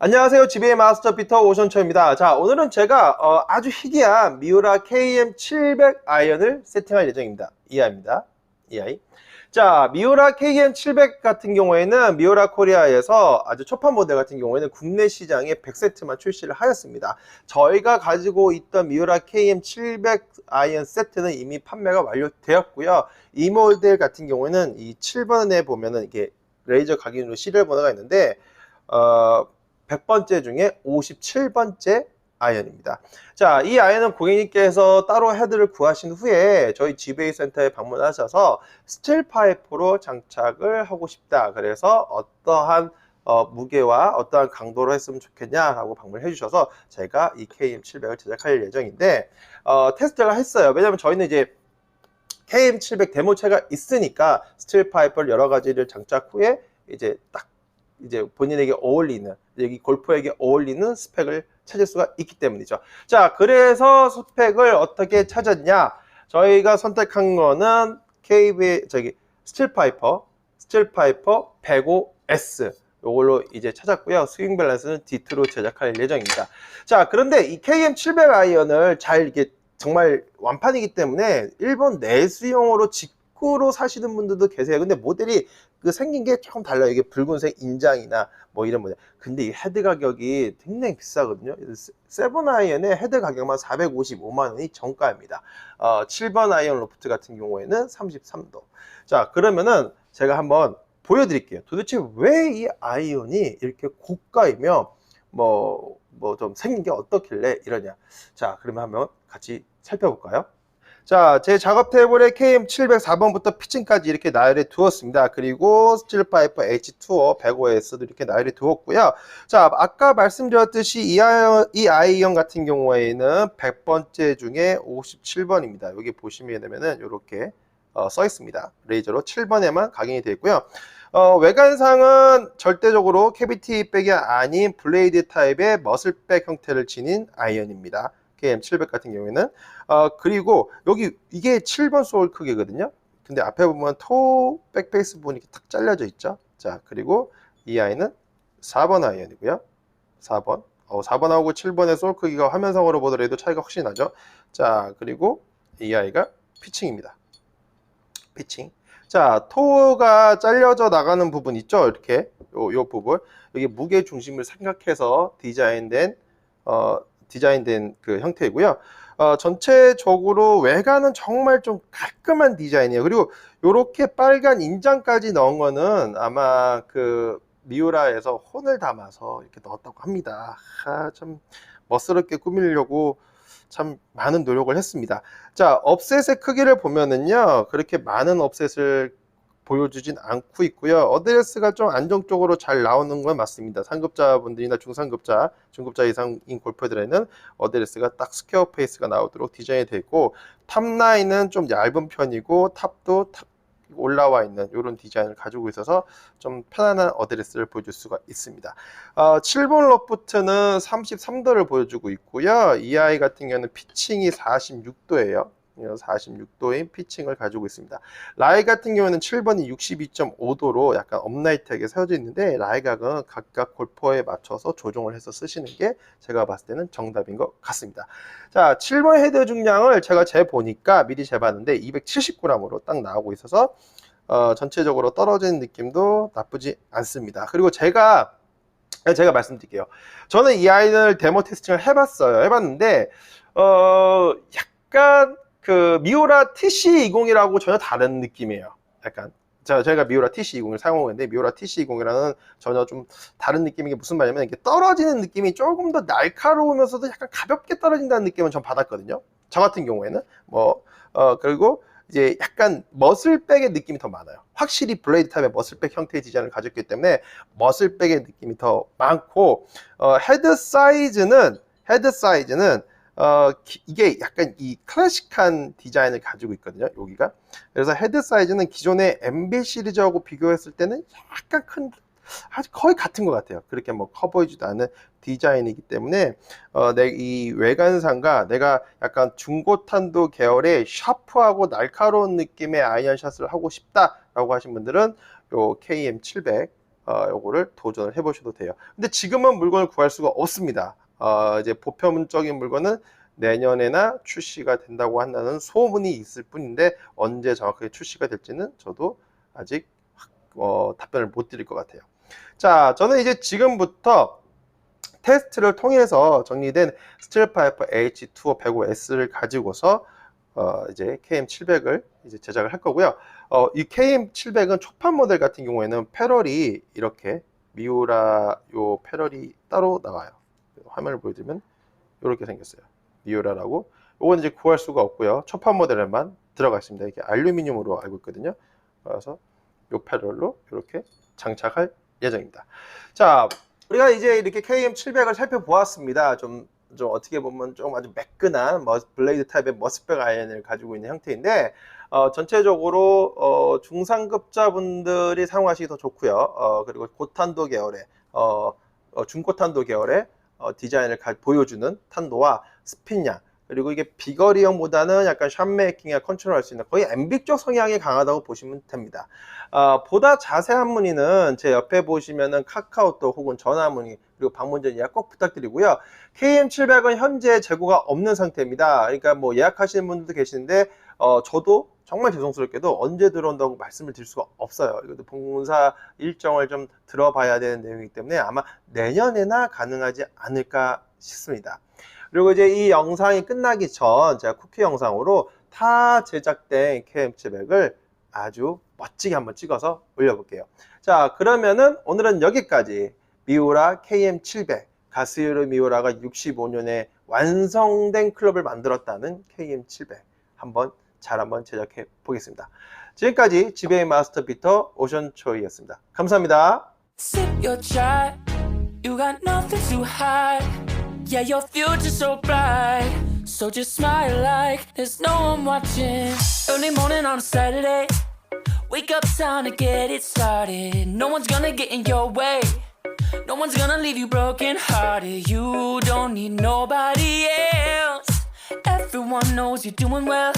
안녕하세요. 지배의 마스터 피터 오션초입니다. 자, 오늘은 제가 어, 아주 희귀한 미우라 KM700 아이언을 세팅할 예정입니다. 이 아이입니다. 이 아이. 자, 미우라 KM700 같은 경우에는 미우라 코리아에서 아주 초판 모델 같은 경우에는 국내 시장에 100세트만 출시를 하였습니다. 저희가 가지고 있던 미우라 KM700 아이언 세트는 이미 판매가 완료되었고요. 이 모델 같은 경우에는 이 7번에 보면은 이게 레이저 각인으로 시리얼 번호가 있는데 어 100번째 중에 57번째 아이언입니다. 자, 이 아이언은 고객님께서 따로 헤드를 구하신 후에 저희 GBA 센터에 방문하셔서 스틸 파이프로 장착을 하고 싶다. 그래서 어떠한 어, 무게와 어떠한 강도로 했으면 좋겠냐라고 방문해 주셔서 제가 이 KM700을 제작할 예정인데 어, 테스트를 했어요. 왜냐면 저희는 이제 KM700 데모체가 있으니까 스틸 파이프를 여러 가지를 장착 후에 이제 딱 이제 본인에게 어울리는 여기 골프에게 어울리는 스펙을 찾을 수가 있기 때문이죠. 자, 그래서 스펙을 어떻게 찾았냐? 저희가 선택한 거는 KB 저기 스틸 파이퍼, 스틸 파이퍼 105S 요걸로 이제 찾았고요. 스윙 밸런스는 D2로 제작할 예정입니다. 자, 그런데 이 KM700 아이언을 잘 이게 정말 완판이기 때문에 일본 내수용으로 직 구로 사시는 분들도 계세요. 근데 모델이 그 생긴 게 조금 달라요. 이게 붉은색 인장이나 뭐 이런 모델. 근데 이 헤드 가격이 굉장히 비싸거든요. 세븐 아이언의 헤드 가격만 455만 원이 정가입니다. 어, 7번 아이언 로프트 같은 경우에는 33도. 자, 그러면은 제가 한번 보여드릴게요. 도대체 왜 이 아이언이 이렇게 고가이며 뭐 뭐 좀 생긴 게 어떻길래 이러냐. 자, 그러면 한번 같이 살펴볼까요? 자, 제 작업 테이블에 KM704번부터 피칭까지 이렇게 나열해 두었습니다. 그리고 스틸 파이퍼 H2O 105S도 이렇게 나열해 두었고요. 자, 아까 말씀드렸듯이 이 아이언, 이 아이언 같은 경우에는 100번째 중에 57번입니다. 여기 보시면 되면은 이렇게 어, 써 있습니다. 레이저로 7번에만 각인이 되어 있고요. 어, 외관상은 절대적으로 캐비티 백이 아닌 블레이드 타입의 머슬백 형태를 지닌 아이언입니다. KM700 같은 경우에는 어, 그리고 여기 이게 7번 소울 크기거든요. 근데 앞에 보면 토 백페이스 부분이 탁 잘려져 있죠. 자, 그리고 이 아이는 4번 아이언이고요. 4번. 어, 4번하고 7번의 소울 크기가 화면상으로 보더라도 차이가 훨씬 나죠. 자, 그리고 이 아이가 피칭입니다. 피칭. 자, 토가 잘려져 나가는 부분 있죠? 이렇게 요, 요 부분. 여기 무게 중심을 생각해서 디자인된 어, 디자인된 그 형태이고요. 어, 전체적으로 외관은 정말 좀 깔끔한 디자인이에요. 그리고 이렇게 빨간 인장까지 넣은 거는 아마 그 미우라에서 혼을 담아서 이렇게 넣었다고 합니다. 아, 참 멋스럽게 꾸미려고 참 많은 노력을 했습니다. 자, 업셋의 크기를 보면은요, 그렇게 많은 업셋을 보여주진 않고 있고요. 어드레스가 좀 안정적으로 잘 나오는 건 맞습니다. 상급자분들이나 중상급자, 중급자 이상인 골퍼들에는 어드레스가 딱 스퀘어 페이스가 나오도록 디자인이 되어 있고 탑라인은 좀 얇은 편이고 탑도 탑 올라와 있는 이런 디자인을 가지고 있어서 좀 편안한 어드레스를 보여줄 수가 있습니다. 어, 7번 러프트는 33도를 보여주고 있고요. 이 아이 같은 경우는 피칭이 46도예요. 46도의 피칭을 가지고 있습니다. 라이 같은 경우는 7번이 62.5도로 약간 업라이트하게 세워져 있는데 라이각은 각각 골퍼에 맞춰서 조정을 해서 쓰시는 게 제가 봤을 때는 정답인 것 같습니다. 자, 7번 헤드 중량을 제가 재보니까 미리 재봤는데 270g으로 딱 나오고 있어서 어, 전체적으로 떨어지는 느낌도 나쁘지 않습니다. 그리고 제가 제가 말씀드릴게요. 저는 이 아이를 데모 테스팅을 해봤어요. 해봤는데 어, 약간 그 미오라 TC20이라고 전혀 다른 느낌이에요. 약간 자, 저희가 미오라 TC20을 사용하고 있는데 미오라 TC20이라는 전혀 좀 다른 느낌인 게 무슨 말이냐면 이게 떨어지는 느낌이 조금 더 날카로우면서도 약간 가볍게 떨어진다는 느낌을 전 받았거든요. 저 같은 경우에는 뭐 어, 그리고 이제 약간 머슬백의 느낌이 더 많아요. 확실히 블레이드 타입의 머슬백 형태의 디자인을 가졌기 때문에 머슬백의 느낌이 더 많고 어, 헤드 사이즈는 헤드 사이즈는 어, 기, 이게 약간 이 클래식한 디자인을 가지고 있거든요. 여기가. 그래서 헤드 사이즈는 기존의 MB 시리즈하고 비교했을 때는 약간 큰, 아주 거의 같은 것 같아요. 그렇게 뭐 커 보이지도 않은 디자인이기 때문에, 어, 내 이 외관상과 내가 약간 중고탄도 계열의 샤프하고 날카로운 느낌의 아이언 샷을 하고 싶다라고 하신 분들은 요 KM700 어, 요거를 도전을 해보셔도 돼요. 근데 지금은 물건을 구할 수가 없습니다. 어, 이제 보편적인 물건은 내년에나 출시가 된다고 한다는 소문이 있을 뿐인데 언제 정확하게 출시가 될지는 저도 아직 확- 어, 답변을 못 드릴 것 같아요. 자, 저는 이제 지금부터 테스트를 통해서 정리된 스틸파이퍼 H2O 105S를 가지고서 어, 이제 KM700을 이제 제작을 할 거고요. 어, 이 KM700은 초판 모델 같은 경우에는 패럴이 이렇게 미우라 요 패럴이 따로 나와요. 화면을 보여드리면 이렇게 생겼어요. 미우라라고. 요건 이제 구할 수가 없고요. 초판 모델에만 들어가 있습니다. 이게 알루미늄으로 알고 있거든요. 그래서 요 패럴로 이렇게 장착할 예정입니다. 자, 우리가 이제 이렇게 KM700을 살펴보았습니다. 좀, 좀 어떻게 보면 좀 아주 매끈한 머, 블레이드 타입의 머스백 아이언을 가지고 있는 형태인데, 어, 전체적으로 어, 중상급자분들이 사용하시기 더 좋고요. 어, 그리고 고탄도 계열의 어, 어, 중고탄도 계열의 어, 디자인을 가- 보여주는 탄도와 스핀량 그리고 이게 비거리형보다는 약간 샷메이킹이나 컨트롤할 수 있는 거의 엠빅 쪽 성향이 강하다고 보시면 됩니다. 아, 보다 자세한 문의는 제 옆에 보시면은 카카오톡 혹은 전화 문의 그리고 방문 전 예약 꼭 부탁드리고요. KM700은 현재 재고가 없는 상태입니다. 그러니까 뭐 예약하시는 분들도 계시는데 어, 저도 정말 죄송스럽게도 언제 들어온다고 말씀을 드릴 수가 없어요. 이것도 본사 일정을 좀 들어봐야 되는 내용이기 때문에 아마 내년에나 가능하지 않을까 싶습니다. 그리고 이제 이 영상이 끝나기 전 제가 쿠키 영상으로 타 제작된 KM700을 아주 멋지게 한번 찍어서 올려볼게요. 자, 그러면은 오늘은 여기까지 미우라 KM700 가스유르 미우라가 65년에 완성된 클럽을 만들었다는 KM700 한번 잘 한번 제작해 보겠습니다. 지금까지 지배의 마스터 비터 오션초이였습니다. 감사합니다. You got nothing to hide. Yeah, your future's so bright. So just smile like there's no one watching. Early morning on a Saturday, wake up time to get it started. No one's gonna get in your way. No one's gonna leave you broken hearted. You don't need nobody else. Everyone knows you're doing well.